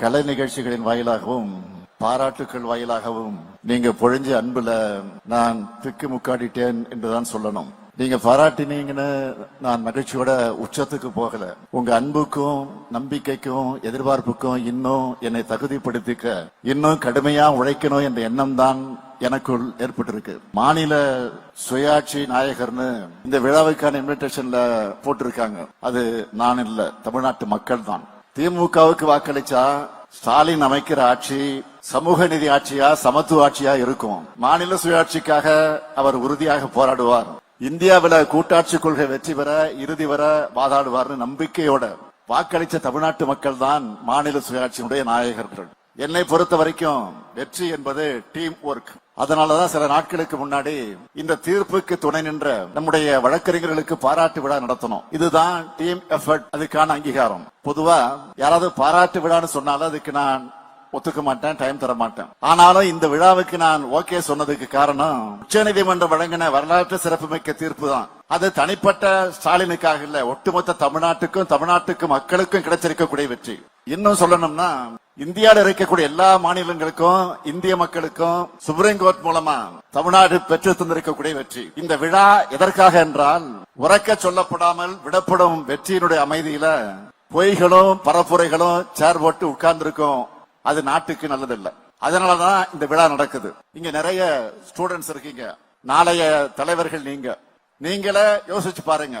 கலை நிகழ்ச்சிகளின் வாயிலாகவும் பாராட்டுக்கள் வாயிலாகவும் நீங்க பொழிஞ்ச அன்புல நான் திக்கு முக்காடிட்டேன் என்றுதான் சொல்லணும். நீங்க பாராட்டினீங்கன்னு நான் மகிழ்ச்சியோட உச்சத்துக்கு போகல. உங்க அன்புக்கும் நம்பிக்கைக்கும் எதிர்பார்ப்புக்கும் இன்னும் என்னை தகுதிப்படுத்திக்க இன்னும் கடுமையா உழைக்கணும் என்ற எண்ணம் தான் எனக்குள் ஏற்பட்டிருக்கு. மாநில சுயாட்சி நாயகர்னு இந்த விழாவுக்கான இன்விடேஷன்ல போட்டிருக்காங்க. அது நான் இல்ல தமிழ்நாட்டு மக்கள் தான் திமுகவுக்கு வாக்களிச்சா ஸ்டாலின் அமைக்கிற ஆட்சி சமூக நிதி ஆட்சியா சமத்துவ ஆட்சியா இருக்கும். மாநில சுயாட்சிக்காக அவர் உறுதியாக போராடுவார். இந்தியாவில கூட்டாட்சி கொள்கை வெற்றி பெற இறுதி வர வாதாடுவார்னு நம்பிக்கையோட வாக்களிச்ச தமிழ்நாட்டு மக்கள் தான் மாநில சுயாட்சியினுடைய நாயகர்கள். என்னை பொறுத்த வரைக்கும் வெற்றி என்பது டீம் ஒர்க் அதனாலதான் சில நாட்களுக்கு முன்னாடி இந்த தீர்ப்புக்கு துணை நின்ற நம்முடைய வழக்கறிஞர்களுக்கு பாராட்டு விழா நடத்தணும். இதுதான் டீம் எஃபர்ட் அதுக்கான அங்கீகாரம். பொதுவா யாராவது பாராட்டு விழான்னு சொன்னாலும் அதுக்கு நான் ஒத்துக்க மாட்டேன் டைம் தர மாட்டேன். ஆனாலும் இந்த விழாவுக்கு நான் ஓகே சொன்னதுக்கு காரணம் உச்சநீதிமன்றம் வழங்கின வரலாற்று சிறப்புமிக்க தீர்ப்பு தான். அது தனிப்பட்ட ஸ்டாலினுக்காக இல்ல ஒட்டுமொத்த தமிழ்நாட்டுக்கும் தமிழ்நாட்டுக்கு மக்களுக்கும் கிடைச்சிருக்கக்கூடிய வெற்றி. இன்னும் சொல்லணும்னா இந்தியாவில் இருக்கக்கூடிய எல்லா மாநிலங்களுக்கும் இந்திய மக்களுக்கும் சுப்ரீம் கோர்ட் மூலமா தமிழ்நாடு பெற்று தந்திருக்கக்கூடிய வெற்றி. இந்த விழா எதற்காக என்றால் உறக்க சொல்லப்படாமல் விடப்படும் வெற்றியினுடைய அமைதியில பொய்களும் பரப்புரைகளும் சேர் போட்டு உட்கார்ந்துருக்கும். அது நாட்டுக்கு நல்லதில்லை. அதனாலதான் இந்த விழா நடக்குது. இங்க நிறைய ஸ்டூடெண்ட்ஸ் இருக்கீங்க. நாளைய தலைவர்கள் நீங்க. நீங்களே யோசிச்சு பாருங்க.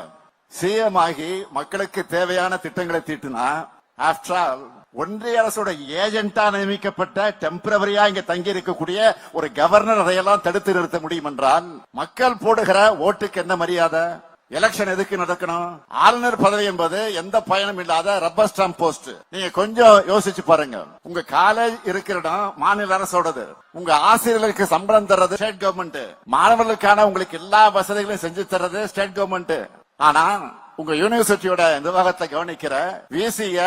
சிஎம் ஆகி மக்களுக்கு தேவையான திட்டங்களை தீட்டுனா ஆஃப்டர் ஆல் ஒன்றிய அரசோட ஏஜென்டா நியமிக்கப்பட்ட டெம்பரவரியா இங்க தங்கி இருக்கக்கூடிய ஒரு கவர்னர் அதையெல்லாம் தடுத்து நிறுத்த முடியும் என்றால் மக்கள் போடுகிற ஓட்டுக்கு என்ன மரியாதை? எலெக்ஷன் எதுக்கு நடக்கணும்? ஆளுநர் பதவி என்பது எந்த பயனும் இல்லாத ரப்பர் ஸ்டாம்ப் போஸ்ட் நீங்க கொஞ்சம் யோசிச்சு பாருங்க. உங்க காலேஜ் இருக்கிற இடம் மாநில அரசோடது. உங்க ஆசிரியர்களுக்கு சம்பளம் தர்றது ஸ்டேட் கவர்மெண்ட் மாணவர்களுக்கான உங்களுக்கு எல்லா வசதிகளையும் செஞ்சு தர்றது ஸ்டேட் கவர்மெண்ட் ஆனா உங்க யூனிவர்சிட்டியோட நிர்வாகத்தை கவனிக்கிற விசிய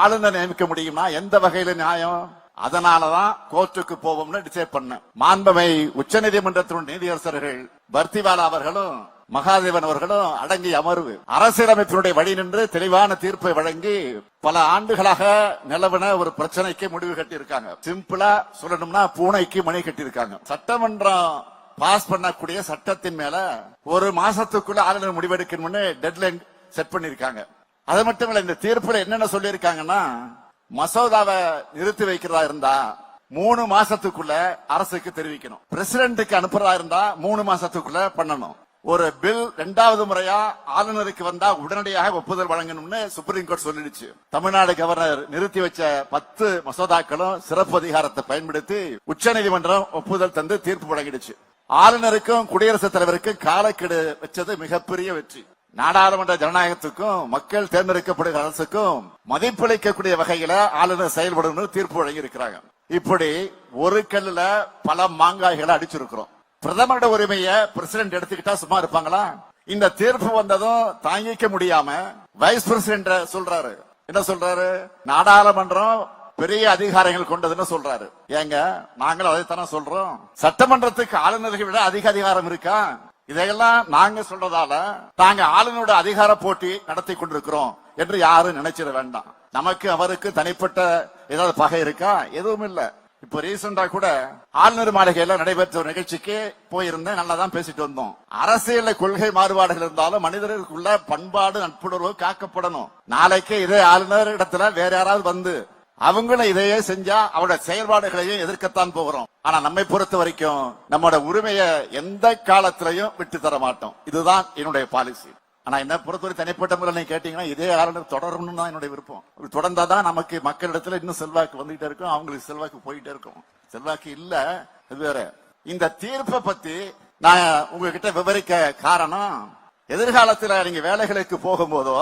ஆளுநர் நியமிக்க முடியுமா? எந்த வகையில நியாயம்? அதனாலதான் கோர்ட்டுக்கு போவோம்னு டிசைட் பண்ண மாண்பமை உச்சநீதிமன்றத்தின் நீதியரசர்கள் பர்த்திவாலா அவர்களும் மகாதேவன் அவர்களும் அடங்கி அமர்வு. அரசியலமைப்பினுடைய வழி நின்று தெளிவான தீர்ப்பை வழங்கி பல ஆண்டுகளாக நிலவன ஒரு பிரச்சனைக்கு முடிவு கட்டியிருக்காங்க. சிம்பிளா சொல்லணும்னா பூனைக்கு மணி கட்டியிருக்காங்க. சட்டமன்றம் பாஸ் பண்ணக்கூடிய சட்டத்தின் மேல ஒரு மாசத்துக்குள்ள ஆளுநர் முடிவெடுக்கணும்னு டெட்லைன் செட் பண்ணிருக்காங்க. அது மட்டும் இல்ல இந்த தீர்ப்புல என்னென்ன சொல்லியிருக்காங்கன்னா மசோதாவை நிறுத்தி வைக்கிறதா இருந்தா மூணு மாசத்துக்குள்ள அரசுக்கு தெரிவிக்கணும். பிரசிடென்ட்டுக்கு அனுப்புறதா இருந்தா மூணு மாசத்துக்குள்ள பண்ணணும். ஒரு பில் ரெண்டாவது முறையா ஆளுநருக்கு வந்தா உடனடியாக ஒப்புதல் வழங்கணும்னு சுப்ரீம் கோர்ட் சொல்லிடுச்சு. தமிழ்நாடு கவர்னர் நிறுத்தி வச்ச பத்து மசோதாக்களும் சிறப்பு அதிகாரத்தை பயன்படுத்தி உச்சநீதிமன்றம் ஒப்புதல் தந்து தீர்ப்பு வழங்கிடுச்சு. ஆளுநருக்கும் குடியரசுத் தலைவருக்கும் காலக்கெடு வச்சது மிகப்பெரிய வெற்றி. நாடாளுமன்ற ஜனநாயகத்துக்கும் மக்கள் தேர்ந்தெடுக்கப்படுகிற அரசுக்கும் மதிப்பளிக்கக்கூடிய வகையில ஆளுநர் செயல்படணும்னு தீர்ப்பு வழங்கி இருக்கிறாங்க இப்படி ஒரு கல்லுல பல மாங்காய்களை அடிச்சிருக்கிறோம். பிரதமரோட உரிமையை பிரசிடென்ட் எடுத்துக்கிட்டா சும்மா இருப்பாங்களா? இந்த தீர்ப்பு வந்ததும் தாங்கிக்க முடியாம வைஸ் பிரசிடென்ட் சொல்றாரு. என்ன சொல்றாரு? நாடாளுமன்றம் பெரிய அதிகாரங்கள் கொண்டதுன்னு சொல்றாரு. ஏங்க நாங்களும் அதைத்தானே சொல்றோம். சட்டமன்றத்துக்கு ஆளுநர்களை விட அதிக அதிகாரம் இருக்கா? இதையெல்லாம் நாங்க சொல்றதால நாங்க ஆளுநரோட அதிகார போட்டி நடத்தி கொண்டிருக்கிறோம் என்று யாரும் நினைச்சிட வேண்டாம். நமக்கு அவருக்கு தனிப்பட்ட ஏதாவது பகை இருக்கா? எதுவும் இல்ல. இப்ப ரீசெண்டா கூட ஆளுநர் மாளிகையில நடைபெற்ற ஒரு நிகழ்ச்சிக்கு போயிருந்தேன். நல்லா தான் பேசிட்டு வந்தோம். அரசியல் கொள்கை மாறுபாடுகள் இருந்தாலும் மனிதர்களுக்குள்ள பண்பாடு நட்புணர்வு காக்கப்படணும். நாளைக்கு இதே ஆளுநர் இடத்துல வேற யாராவது வந்து அவங்களும் இதையே செஞ்சா அவரோட செயல்பாடுகளையும் எதிர்க்கத்தான் போகிறோம். ஆனா நம்மை பொறுத்த வரைக்கும் நம்மோட உரிமையை எந்த காலத்திலையும் விட்டு தர மாட்டோம். இதுதான் என்னுடைய பாலிசி ஆனா என்ன பொறுத்தவரை தனிப்பட்ட முறையில் நீங்க கேட்டீங்கன்னா இதே ஆளுநர் தொடரணும்னு தான் என்னுடைய விருப்பம். இப்படி தொடர்ந்தாதான் நமக்கு மக்களிடத்துல இன்னும் செல்வாக்கு வந்துகிட்டே இருக்கும் அவங்களுக்கு செல்வாக்கு போயிட்டே இருக்கும். செல்வாக்கு இல்ல அது வேற. இந்த தீர்ப்பை பத்தி நான் உங்ககிட்ட விவரிக்க காரணம் எதிர்காலத்துல நீங்க வேலைகளுக்கு போகும்போதோ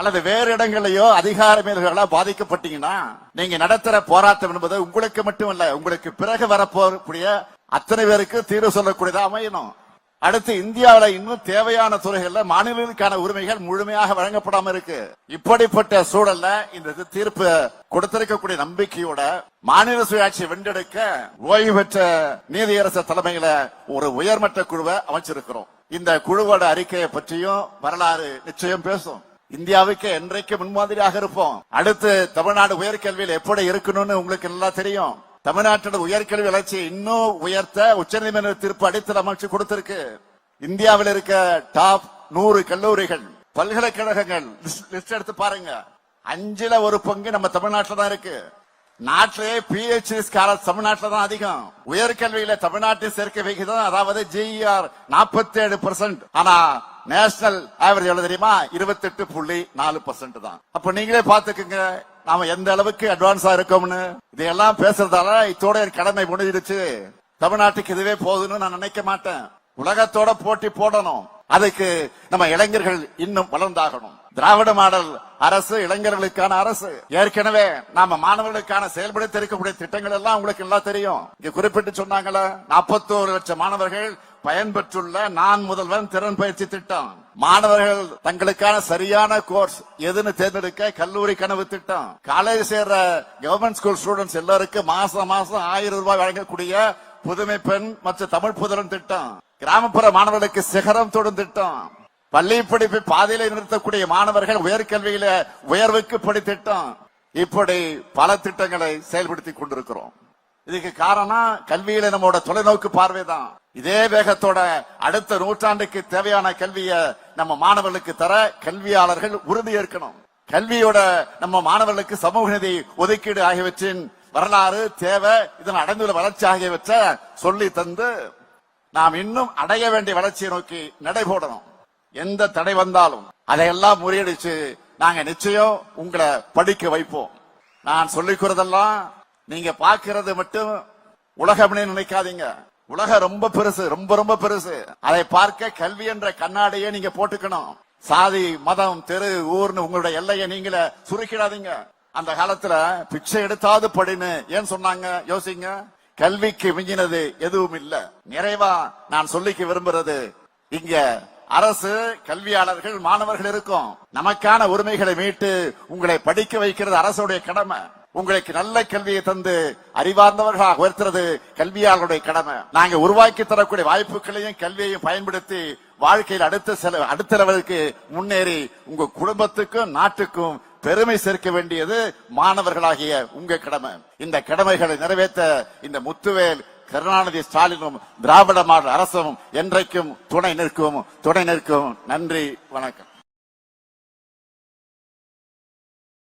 அல்லது வேறு இடங்களையோ அதிகாரமேல்களா பாதிக்கப்பட்டீங்கன்னா நீங்க நடத்துற போராட்டம் என்பது உங்களுக்கு மட்டும் உங்களுக்கு பிறகு வரப்போகக்கூடிய அத்தனை பேருக்கு தீர்வு சொல்லக்கூடியதா அமையணும். அடுத்து இந்தியாவில இன்னும் தேவையான துறைகள்ல மாநிலங்களுக்கான உரிமைகள் முழுமையாக வழங்கப்படாம இருக்கு. இப்படிப்பட்ட சூழல்ல இந்த தீர்ப்பு கொடுத்திருக்கக்கூடிய நம்பிக்கையோட மாநில சுயாட்சியை வென்றெடுக்க ஓய்வு பெற்ற நீதியரசர் தலைமையில ஒரு உயர்மட்ட குழுவை அமைச்சிருக்கிறோம். இந்த குழுவோட அறிக்கையை பற்றியும் வரலாறு நிச்சயம் பேசும். இந்தியாவுக்கு என்றைக்கு முன்மாதிரியாக இருப்போம்? அடுத்து தமிழ்நாடு உயர்கல்வியில் எப்படி இருக்கணும்னு உங்களுக்கு நல்லா தெரியும். தமிழ்நாட்டோட உயர்கல்வி வளர்ச்சியை இன்னும் உயர்த்த உச்சநீதிமன்ற தீர்ப்பு அடித்தல் அமைச்சு கொடுத்திருக்கு. இந்தியாவில் இருக்க டாப் நூறு கல்லூரிகள் பல்கலைக்கழகங்கள் லிஸ்ட் எடுத்து பாருங்க. அஞ்சுல ஒரு பங்கு நம்ம தமிழ்நாட்டில் தான் இருக்கு. நாட்டிலே பிஹெச்டி ஸ்காலர் தமிழ்நாட்டில் தான் அதிகம். உயர்கல்வியில தமிழ்நாட்டின் சேர்க்கை விகிதம் அதாவது E ஜிஇஆர் நாற்பத்தி ஏழு பர்சன்ட் ஆனா நேஷனல் ஆவரேஜ் எவ்வளவு தெரியுமா? இருபத்தி எட்டு புள்ளி நாலு பர்சன்ட் தான். அப்ப நீங்களே பாத்துக்கோங்க நாம எந்த அளவுக்கு அட்வான்ஸா இருக்கோம்னு. இதையெல்லாம் பேசுறதால இத்தோட என் கடமை முடிஞ்சிடுச்சு தமிழ்நாட்டுக்கு இதுவே போதும்னு நான் நினைக்க மாட்டேன். உலகத்தோட போட்டி போடணும். அதுக்கு நம்ம இளைஞர்கள் இன்னும் வளர்ந்தாகணும். திராவிட மாடல் அரசு இளைஞர்களுக்கான அரசு. ஏற்கனவே நாம மாணவர்களுக்கான செயல்படுத்த இருக்கக்கூடிய திட்டங்கள் எல்லாம் உங்களுக்கு எல்லாம் தெரியும். இங்க குறிப்பிட்டு சொன்னாங்களே நாற்பத்தோரு லட்சம் மாணவர்கள் பயன்பெற்றுள்ள நான் முதல்வன் திறன் பயிற்சி திட்டம். மாணவர்கள் தங்களுக்கான சரியான கோர்ஸ் எதுன்னு தேர்ந்தெடுக்க கல்லூரி கனவு திட்டம். காலேஜ் சேர்ற கவர்மெண்ட் ஸ்கூல் ஸ்டூடெண்ட்ஸ் எல்லாருக்கும் மாசம் மாசம் ஆயிரம் ரூபாய் வழங்கக்கூடிய புதுமை பெண் மற்றும் தமிழ் புதலன் திட்டம். கிராமப்புற மாணவர்களுக்கு சிகரம் தொடும் திட்டம். பள்ளி படிப்பை பாதையில நிறுத்தக்கூடிய மாணவர்கள் உயர்கல்வியில உயர்வுக்கு படி திட்டம். இப்படி பல திட்டங்களை செயல்படுத்தி கொண்டிருக்கிறோம். இதுக்கு காரணம் கல்வியில நம்மளோட தொலைநோக்கு பார்வைதான். இதே வேகத்தோட அடுத்த நூற்றாண்டுக்கு தேவையான கல்வியை நம்ம மாணவர்களுக்கு தர கல்வியாளர்கள் உறுதி ஏற்கணும். கல்வியோட நம்ம மாணவர்களுக்கு சமூக நிதி ஒதுக்கீடு ஆகியவற்றின் வரலாறு தேவை இதன் அடைந்துள்ள வளர்ச்சி ஆகியவற்றை சொல்லி தந்து நாம் இன்னும் அடைய வேண்டிய வளர்ச்சியை நோக்கி நடைபோடணும். எந்த தடை வந்தாலும் அதையெல்லாம் முறியடிச்சு நாங்க நிச்சயம் உங்களை படிக்க வைப்போம். நான் சொல்லிக்கிறதெல்லாம் நீங்க பாக்குறது மட்டும் உலகம்னு நினைக்காதீங்க. உலகம் ரொம்ப பெருசு ரொம்ப ரொம்ப பெருசு. அதை பார்க்க கல்வி என்ற கண்ணாடியை நீங்க போட்டுக்கணும். சாதி மதம் தெரு ஊர்னு உங்களுடைய எல்லையை நீங்களே சுருக்கிடாதீங்க. அந்த காலத்துல பிச்சை எடுத்தாவது படின்னு ஏன் சொன்னாங்க? யோசிங்க. கல்விக்கு மிஞ்சினது எதுவும் இல்ல. நிறைவா நான் சொல்லிக்க விரும்புறது இங்க அரசு கல்வியாளர்கள் மாணவர்கள் இருக்கும். நமக்கான உரிமைகளை மீட்டு உங்களை படிக்க வைக்கிறது அரசுடைய கடமை. உங்களுக்கு நல்ல கல்வியை தந்து அறிவார்ந்தவர்களாக உயர்த்துறது கல்வியாளருடைய கடமை. நாங்க உருவாக்கி தரக்கூடிய வாய்ப்புகளையும் கல்வியையும் பயன்படுத்தி வாழ்க்கையில் அடுத்த செல அடுத்த லெவலுக்கு முன்னேறி உங்க குடும்பத்துக்கும் நாட்டுக்கும் பெருமை சேர்க்க வேண்டியது மாணவர்களாகிய உங்க கடமை. இந்த கடமைகளை நிறைவேற்ற இந்த முத்துவேல் கருணாநிதி ஸ்டாலினும் திராவிட மாடல் அரசும் என்றைக்கும் துணை நிற்கும். துணை நிற்கும். நன்றி வணக்கம்.